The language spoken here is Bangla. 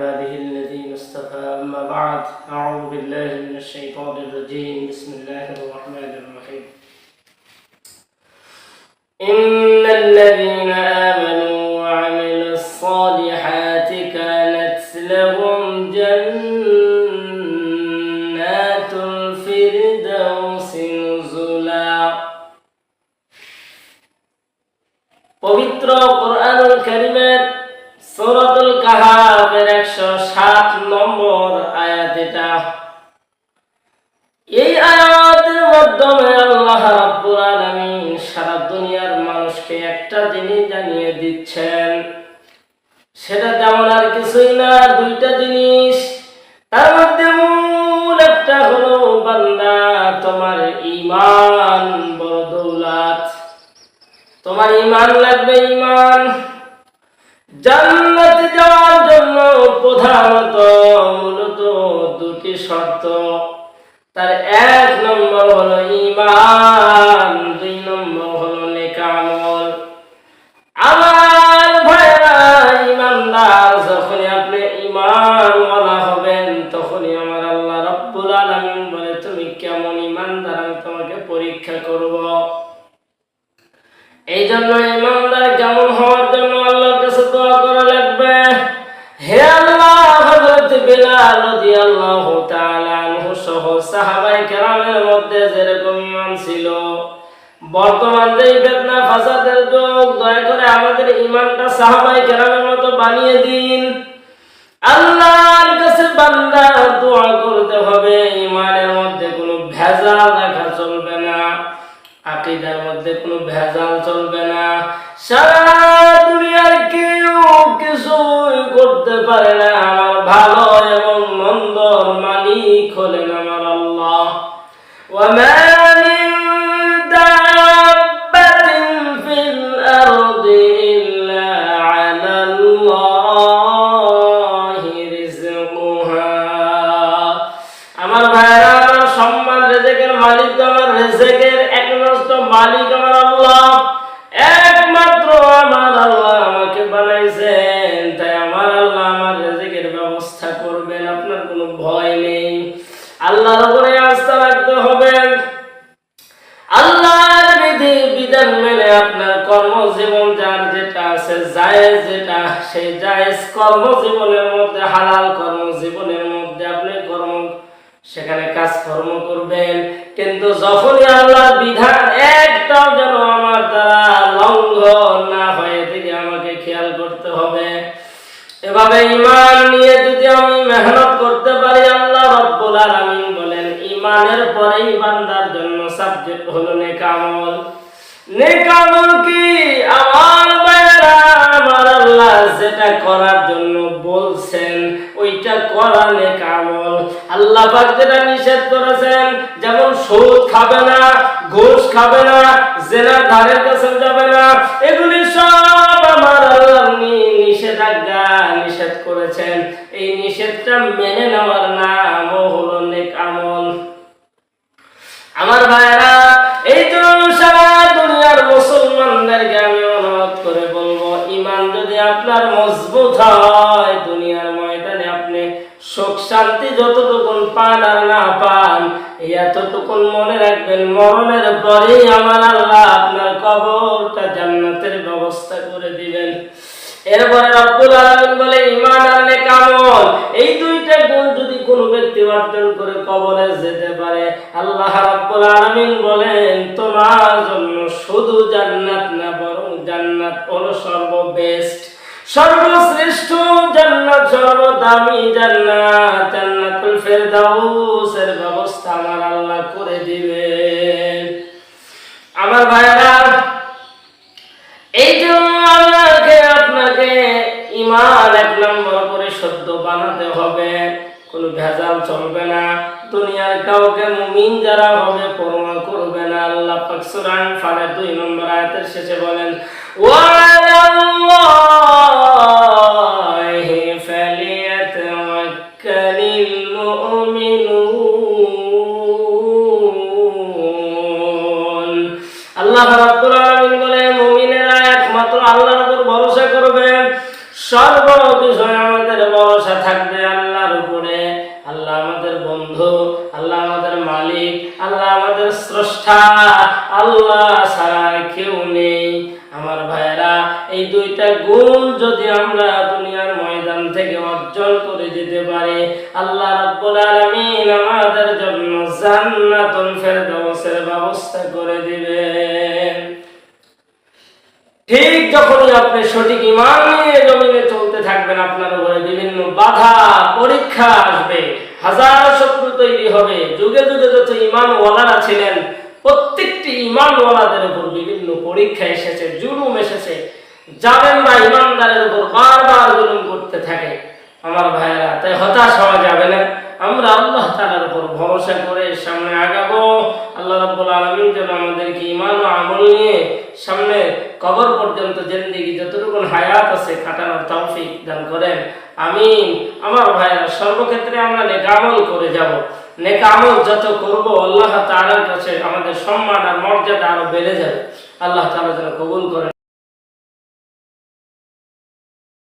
عباده الذين اصطفى أما بعد أعوذ بالله من الشيطان الرجيم بسم الله الرحمن الرحيم إن الذين آمنوا وعملوا الصالحات كانت لهم جنات الفردوس نزلا পবিত্র কোরআনুল কারিমের সূরাতুল কাহাফের 107 নম্বর আয়াত এটা। এই আয়াতের মাধ্যমে আল্লাহ রাব্বুল আলামিন সারা দুনিয়ার মানুষকে একটা জিনিস জানিয়ে দিচ্ছেন। সেটা তেমন আর কিছুই না, দুইটা জিনিস। তার মধ্যে মূল একটা হলো, বান্দা, তোমার ইমান বড় দৌলাত। তোমার ইমান লাগবে ইমান জান্নাতে যাওয়ার প্রধানত, মূলত দুটি শর্ত। তার এক নম্বর হলো ঈমান, দুই নম্বর হলো নেকামল আমার ভাইরা, ঈমানদার, যখনই আপনি ঈমান ওয়ালা হবেন, তখনই আমার আল্লাহ রাব্বুল আলামিন বলে, তুমি কেমন ঈমানদার? আমি তোমাকে পরীক্ষা করব। এই জন্য ইমানদার রাদিয়াল্লাহু তাআলা আনহু সহ সাহাবায়ে কেরামের মধ্যে যেরকম ঈমান ছিল। বর্তমান যে বেদনা ফাসাদের যুগ দয়া করে আমাদের ঈমানটা সাহাবায়ে কেরামের মতো বানিয়ে দিন। আল্লাহর কাছে বান্দা দোয়া করতে হবে, ঈমানের মধ্যে কোনো ভেজাল রাখা চলবে না, আকিদার মধ্যে কোনো ভেজাল চলবে না। সারা দুনিয়ার কেউ কিছুই করতে পারে না হলেন আমার আল্লাহ। করবেন আপনার কোনো ভয় নেই। আল্লাহর উপরে আস্থা রাখতে হবে। আল্লাহর বিধি, বিধান মেনে আপনার কর্মজীবন যার যেটা আছে, জায়েজ যেটা, সেই জায়েজ কর্মজীবনের মধ্যে, হালাল কর্মজীবনের মধ্যে আপনি কর্ম, সেখানে কাজ কর্ম করবেন। কিন্তু যখনই আল্লাহর বিধান একটাও যেন আমার দ্বারা লঙ্ঘন না হয়, এদিকে আমাকে খেয়াল করতে হবে। এভাবে ইমান নিয়ে যদি আমি মেহনত করতে পারি, আল্লাহ রব্বুল আলামিন বলেন ইমানের পরেই বান্দার জন্য সাবজেক্ট হলো নেকামল নেকামল কি? আমার বাইরা আমার আল্লাহ যেটা করার জন্য বলছেন, ওইটা করা নেকামল আল্লাহ পাক যেটা নিষেধ করেছেন, যেমন সুদ খাবে না, ঘুষ খাবে না জেনার ধারের কাছে যাবে না, এগুলি সব আমার আল্লাহ নিষেধাজ্ঞা নিষেধ করেছেন। এই নিষেধটা মেনে নেওয়ার নাম হলো নেকামল আমার ভাইরা এই জন্য সারা দুনিয়ার মুসলমানদেরকে আমি অনুরোধ করে বলব ইমান যদি আপনার মজবুত হয়, দুনিয়ার ময়দানে আপনি সুখ শান্তি যতটুকুন পান আর না পান, এতটুকুন মনে রাখবেন, মরণের পরেই আমার আল্লাহ আপনার কবরটা জান্নাতের ব্যবস্থা করে দিবেন। এরপরে রব্বুল আলামিন বলে, ঈমান আর নেকামল এই দুইটা গুণ যদি কোনো ব্যক্তি অর্জন করে কবরে যেতে পারে, আল্লাহ রাব্বুল আলামিন বলেন, তোমার জন্য শুধু জান্নাত না, বরং জান্নাত হলো সর্ববেস্ট। সর্বশ্রেষ্ঠ জান্নাত, সর্বদামি জান্নাত, জান্নাতুল ব্যবস্থা আমার আল্লাহ করে আমার ভাইরা, এই জন্য আপনাকে ইমান এক নম্বর করে সদ্য বানাতে হবে। কোনো ভেজাল চলবে না। দুনিয়ার কাউকে মুমিন যারা হবে, পরোয়া করবে না। আল্লাহ পাক আনফালের দুই নম্বর আয়াতের শেষে বলেন, ওয়ালা আল্লাহ রাব্বুল আলামিন বলে মুমিনেরা একমাত্র আল্লাহর উপর ভরসা করবে। সর্ব বিষয়ে আমাদের ভরসা থাকবে আল্লাহর উপরে। আল্লাহ আমাদের বন্ধু, আল্লাহ আমাদের মালিক, আল্লাহ আমাদের স্রষ্টা, আল্লাহ ছাড়া কেউ নেই। আমার ভাইরা এই দুইটা গুণ যদি আমরা থেকে অর্জন করে দিতে পারি। আল্লাহ রাব্বুল আলামিন আমাদের জন্য জান্নাতুল ফেরদাউসের ব্যবস্থা করে দিবেন। ঠিক যখনই আপনি সঠিক ইমান নিয়ে জমিনে চলতে থাকবেন, আপনার উপরে বিভিন্ন বাধা পরীক্ষা আসবে, হাজার শত্রু তৈরি হবে। যুগে যুগে যত ইমানওয়ালারা ছিলেন, প্রত্যেকটি ইমানওয়ালাদের উপর বিভিন্ন পরীক্ষা এসেছে, জুলুম এসেছে। জানেন না ইমানদারের উপর বারবার জুলুম করতে থাকে। আমার ভাইয়েরা, তাই হতাশ হওয়া যাবে না। আমরা আল্লাহ তাআলার উপর ভরসা করে সামনে আগাবো। আল্লাহ রাব্বুল আলামিন যেন আমাদেরকে ইমান ও আমল নিয়ে সামনে কবর পর্যন্ত জিন্দেগি যতটুকু হায়াত আছে কাটানোর তৌফিক দান করেন। আমিন। আমার ভাইয়েরা, সর্বক্ষেত্রে আমরা নেকামল করে যাব। নেকামল যত করব, আল্লাহ তাআলার কাছে আমাদের সম্মান আর মর্যাদা আরও বেড়ে যাবে। আল্লাহ তাআলা যেন কবুল করেন।